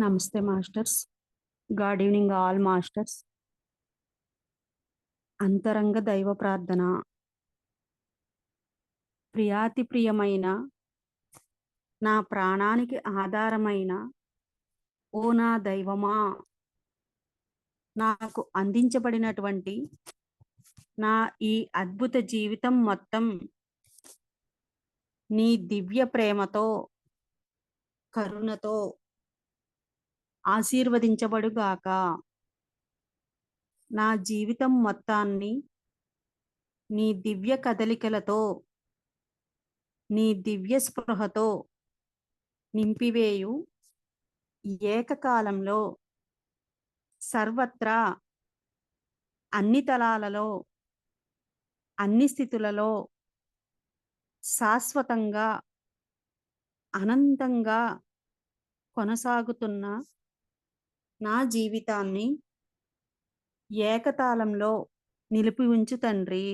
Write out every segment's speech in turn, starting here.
నమస్తే masters good evening all masters అంతరంగ దైవ ప్రార్థన ప్రియాతి ప్రియమైన నా ప్రాణానికి ఆధారమైన ఓ నా దైవమా నాకు అందించబడినటువంటి నా ఈ అద్భుత జీవితం మొత్తం నీ దివ్య ప్రేమతో కరుణతో ఆశీర్వదించబడుగాక. నా జీవితం మొత్తాన్ని నీ దివ్య కదలికలతో నీ దివ్య స్పృహతో నింపివేయు. ఏకకాలంలో సర్వత్రా అన్ని తలాలలో అన్ని స్థితులలో శాశ్వతంగా అనంతంగా కొనసాగుతున్న నా జీవితాన్ని ఏకతాళంలో నిలిపి ఉంచు తండ్రి.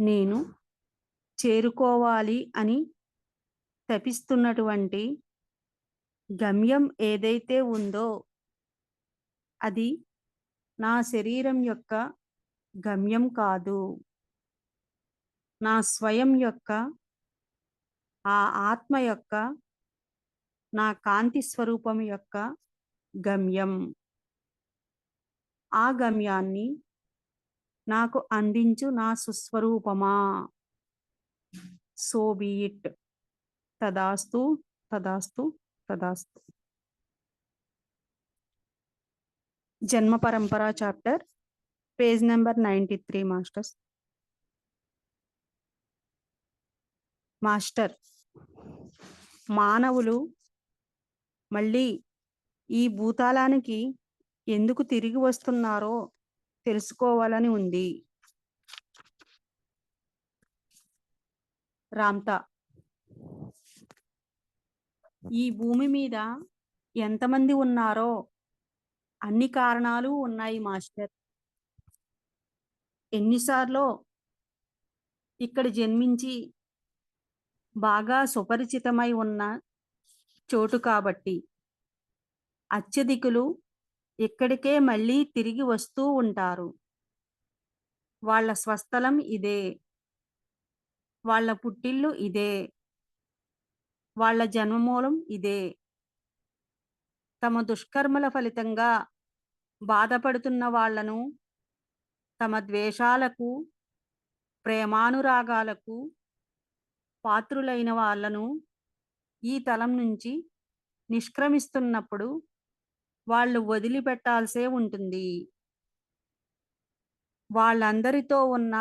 నేను చేరుకోవాలి అని తపిస్తున్నటువంటి గమ్యం ఏదైతే ఉందో అది నా శరీరం యొక్క గమ్యం కాదు. నా స్వయం యొక్క ఆ ఆత్మ యొక్క నా కాంతి స్వరూపం యొక్క గమ్యం. ఆ గమ్యాన్ని నాకు అందించు నా సుస్వరూపమా? సోబియిట్ తదాస్తు తదాస్తు తదాస్తు. జన్మ పరంపర chapter page number ninety three masters. Master మానవులు మళ్ళీ ఈ భూతాళానికి ఎందుకు తిరిగి వస్తున్నారో తెలుసుకోవాలని ఉంది. రామ్తా ఈ భూమి మీద ఎంతమంది ఉన్నారో అన్ని కారణాలు ఉన్నాయి మాస్టర్. ఎన్నిసార్లు ఇక్కడ జన్మించి బాగా సుపరిచితమై ఉన్న చోటు కాబట్టి. అత్యధికులు ఇక్కడికే మళ్ళీ తిరిగి వస్తూ ఉంటారు. వాళ్ళ స్వస్థలం ఇదే. వాళ్ళ పుట్టిల్లు ఇదే. వాళ్ళ జన్మమూలం ఇదే. తమ దుష్కర్మల ఫలితంగా బాధపడుతున్న వాళ్ళను తమ ద్వేషాలకు ప్రేమానురాగాలకు పాత్రులైన వాళ్ళను ఈ తలం నుంచి నిష్క్రమిస్తున్నప్పుడు వాళ్ళు వదిలిపెట్టాల్సే ఉంటుంది. వాళ్ళందరితో ఉన్న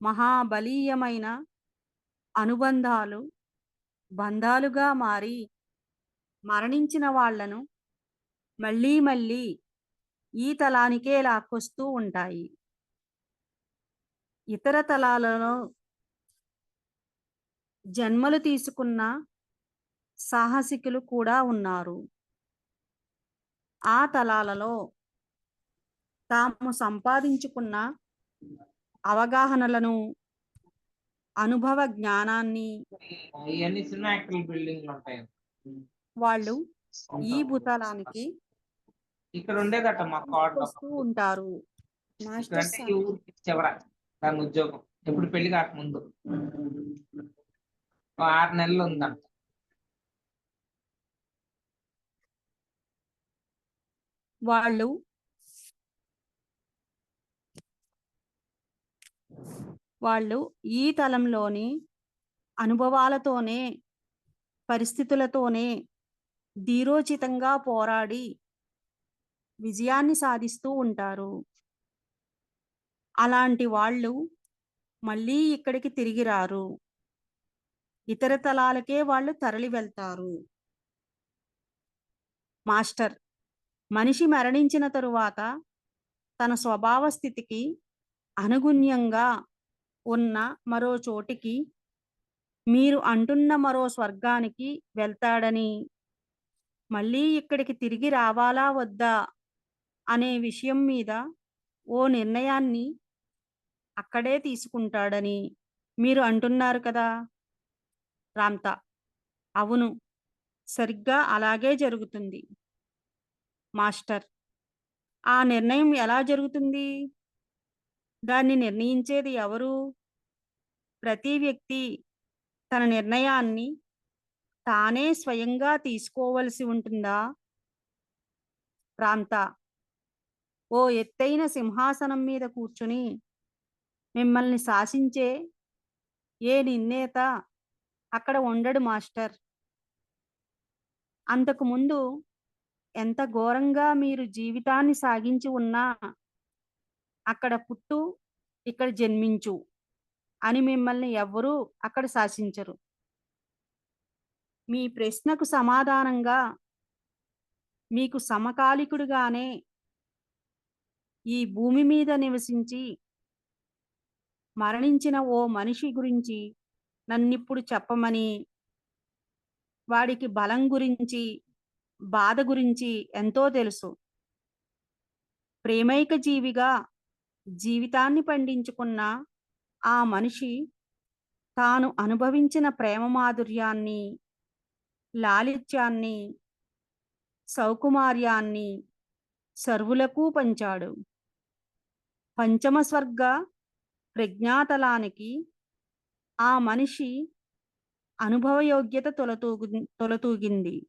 మహాబలీయమైన అనుబంధాలు బంధాలుగా మారి మరణించిన వాళ్ళను మళ్ళీ మళ్ళీ ఈ తలానికే లాక్కొస్తూ ఉంటాయి. ఇతర తలాలలో జన్మలు తీసుకున్న సాహసికులు కూడా ఉన్నారు. ఆ తలాలలో తాము సంపాదించుకున్న అవగాహనలను అనుభవ జ్ఞానాన్ని వాళ్ళు ఈ భూతలానికి ఇక్కడ ఉండేదట మా కార్డ్ ఉంటారు. చివర దాని ఉద్యోగం. ఎప్పుడు పెళ్ళి కాకముందు. ఆరు నెలలు ఉందంట. వాళ్ళు వాళ్ళు ఈ తలంలోని అనుభవాలతోనే పరిస్థితులతోనే ధీరోచితంగా పోరాడి విజయాన్ని సాధిస్తూ ఉంటారు. అలాంటి వాళ్ళు మళ్ళీ ఇక్కడికి తిరిగి రారు. ఇతర తలాలకే వాళ్ళు తరలి వెళ్తారు మాస్టర్ మనిషి మరణించిన తరువాత తన స్వభావ స్థితికి అనుగుణ్యంగా ఉన్న మరో చోటికి మీరు అంటున్న మరో స్వర్గానికి వెళ్తాడని మళ్ళీ ఇక్కడికి తిరిగి రావాలా వద్దా అనే విషయం మీద ఓ నిర్ణయాన్ని అక్కడే తీసుకుంటాడని మీరు అంటున్నారు కదా? రామ్తా. అవును. సరిగ్గా అలాగే జరుగుతుంది. మాస్టర్. ఆ నిర్ణయం ఎలా జరుగుతుంది? దాన్ని నిర్ణయించేది ఎవరు? ప్రతి వ్యక్తి తన నిర్ణయాన్ని తానే స్వయంగా తీసుకోవలసి ఉంటుందా? ప్రాంత. ఓ ఎత్తైన సింహాసనం మీద కూర్చుని మిమ్మల్ని శాసించే ఏ నిర్ణేత అక్కడ ఉండడు మాస్టర్. అంతకు ముందు ఎంత ఘోరంగా మీరు జీవితాన్ని సాగించి ఉన్నా అక్కడ పుట్టు ఇక్కడ జన్మించు అని మిమ్మల్ని ఎవ్వరూ అక్కడ శాసించరు. మీ ప్రశ్నకు సమాధానంగా మీకు సమకాలికుడుగానే ఈ భూమి మీద నివసించి మరణించిన ఓ మనిషి గురించి నన్నిప్పుడు చెప్పమని వాడికి బలం గురించి బాధ గురించి ఎంతో తెలుసు. ప్రేమైక జీవిగా జీవితాన్ని పండించుకున్న ఆ మనిషి తాను అనుభవించిన ప్రేమ మాధుర్యాన్ని లాలిత్యాన్ని సౌకుమార్యాన్ని సర్వులకు పంచాడు. పంచమ స్వర్గ ప్రజ్ఞాతలానికి ఆ మనిషి అనుభవయోగ్యత తొలతూగు తొలతూగింది.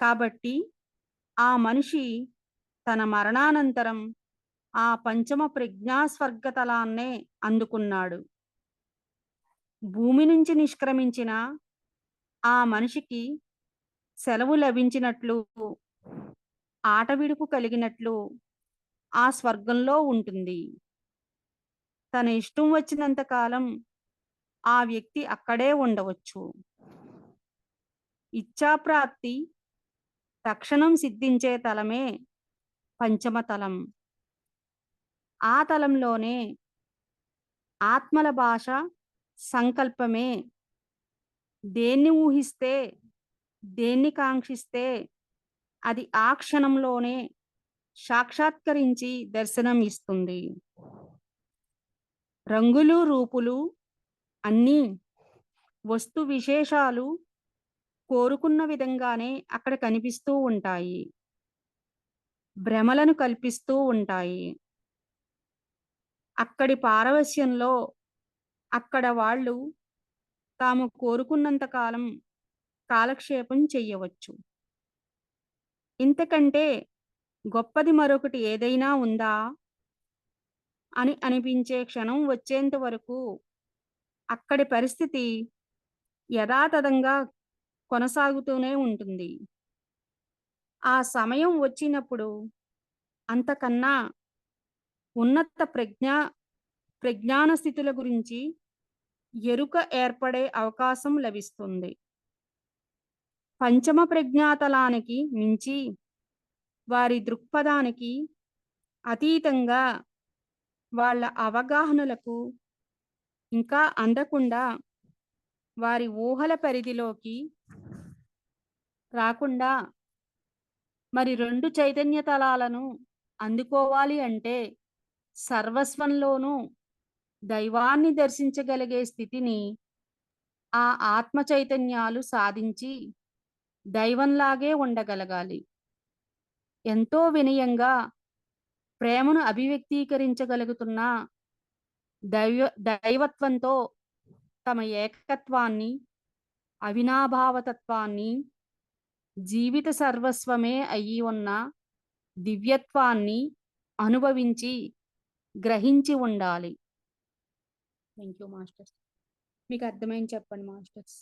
కాబట్టి ఆ మనిషి తన మరణానంతరం ఆ పంచమ ప్రజ్ఞాస్వర్గతలాన్నే అందుకున్నాడు. భూమి నుంచి నిష్క్రమించిన ఆ మనిషికి సెలవు లభించినట్లు ఆటవిడుపు కలిగినట్లు ఆ స్వర్గంలో ఉంటుంది. తన ఇష్టం వచ్చినంత కాలం ఆ వ్యక్తి అక్కడే ఉండవచ్చు. ఇచ్ఛాప్రాప్తి తక్షణం సిద్ధించే తలమే పంచమ తలం ఆ తలంలోనే ఆత్మల భాష సంకల్పమే. దేన్ని ఊహిస్తే దేన్ని కాంక్షిస్తే అది ఆ క్షణంలోనే సాక్షాత్కరించి దర్శనం ఇస్తుంది. రంగులు రూపులు అన్నీ వస్తు విశేషాలు కోరుకున్న విధంగానే అక్కడ కనిపిస్తూ ఉంటాయి. భ్రమలను కల్పిస్తూ ఉంటాయి. అక్కడి పారవస్యంలో అక్కడ వాళ్ళు తాము కోరుకున్నంత కాలం కాలక్షేపం చెయ్యవచ్చు. ఇంతకంటే గొప్పది మరొకటి ఏదైనా ఉందా? అని అనిపించే క్షణం వచ్చేంత వరకు అక్కడి పరిస్థితి యథాతథంగా కొనసాగుతూనే ఉంటుంది. ఆ సమయం వచ్చినప్పుడు అంతకన్నా ఉన్నత ప్రజ్ఞా ప్రజ్ఞాన స్థితుల గురించి ఎరుక ఏర్పడే అవకాశం లభిస్తుంది. పంచమ ప్రజ్ఞాతలానికి మించి వారి దృక్పథానికి అతీతంగా వాళ్ళ అవగాహనలకు ఇంకా అందకుండా వారి ఊహల పరిధిలోకి రాకుండా మరి రెండు చైతన్య తలాలను అందుకోవాలి అంటే సర్వస్వంలోనూ దైవాన్ని దర్శించగలిగే స్థితిని ఆ ఆత్మ చైతన్యాలు సాధించి దైవంలాగే ఉండగలగాలి. ఎంతో వినయంగా ప్రేమను అభివ్యక్తీకరించగలుగుతున్న దైవ దైవత్వంతో తమ ఏకత్వాన్ని అవినాభావతత్వాన్ని జీవిత సర్వస్వమే అయి ఉన్న దివ్యత్వాన్ని అనుభవించి గ్రహించి ఉండాలి. థ్యాంక్ యూ మాస్టర్స్ మీకు అర్థమైంది చెప్పండి మాస్టర్స్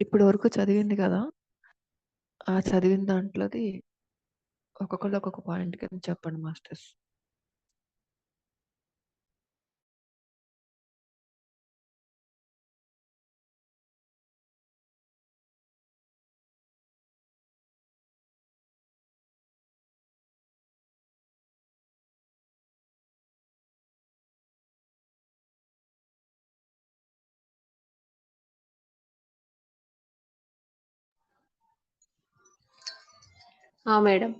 ఇప్పటి వరకు చదివింది కదా ఆ చదివిన దాంట్లోది ఒక్కొక్కళ్ళు ఒక్కొక్క పాయింట్ కింద చెప్పండి మాస్టర్స్. ఆ మేడం.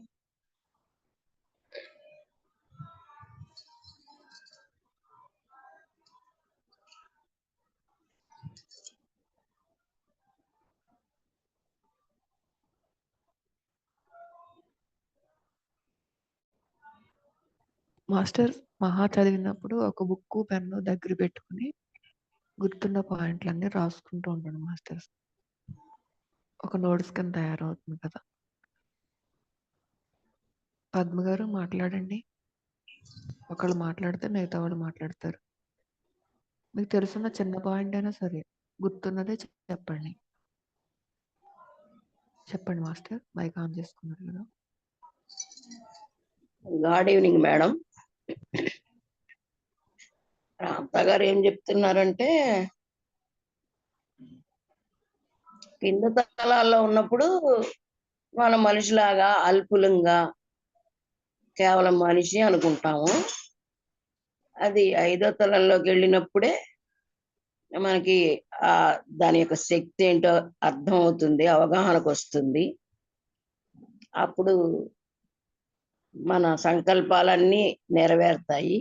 మాస్టర్ మహా చదివినప్పుడు ఒక బుక్కు పెన్ను దగ్గర పెట్టుకుని గుర్తున్న పాయింట్లన్నీ రాసుకుంటూ ఉంటాడు మాస్టర్ ఒక నోట్స్ కింద తయారవుతుంది కదా. పద్మ గారు మాట్లాడండి. ఒకళ్ళు మాట్లాడితే మిగతా వాళ్ళు మాట్లాడతారు. మీకు తెలుసున్న చిన్న పాయింట్ అయినా సరే గుర్తున్నదే చెప్పండి. చెప్పండి మాస్టర్ మైక్ ఆన్ చేసుకున్నారు కదా. గుడ్ ఈవినింగ్ మేడం రామత గారు ఏం చెప్తున్నారంటే కింద తలాల్లో ఉన్నప్పుడు మన మనుషులాగా అల్పులంగా కేవలం మనిషి అనుకుంటాము. అది ఐదో తలంలోకి వెళ్ళినప్పుడే మనకి ఆ దాని యొక్క శక్తి ఏంటో అర్థం అవుతుంది అవగాహనకు వస్తుంది అప్పుడు మన సంకల్పాలన్నీ నెరవేరుతాయి.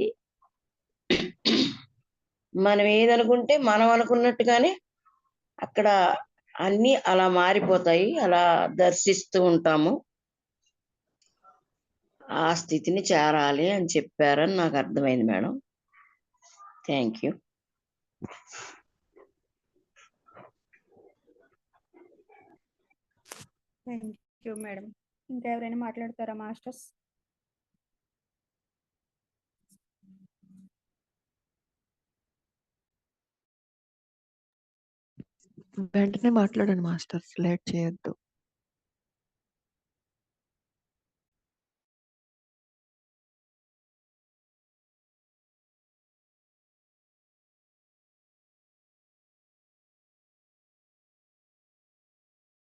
మనం ఏదనుకుంటే మనం అనుకున్నట్టుగానే అక్కడ అన్ని అలా మారిపోతాయి అలా దర్శిస్తూ ఉంటాము. ఆ స్థితిని చేరాలి అని చెప్పారని నాకు అర్థమైంది madam. Thank you. Thank you madam. ఇంకా ఎవరైనా మాట్లాడతారా మాస్టర్స్? వెంటనే మాట్లాడండి మాస్టర్స్ లేట్ చేయొద్దు.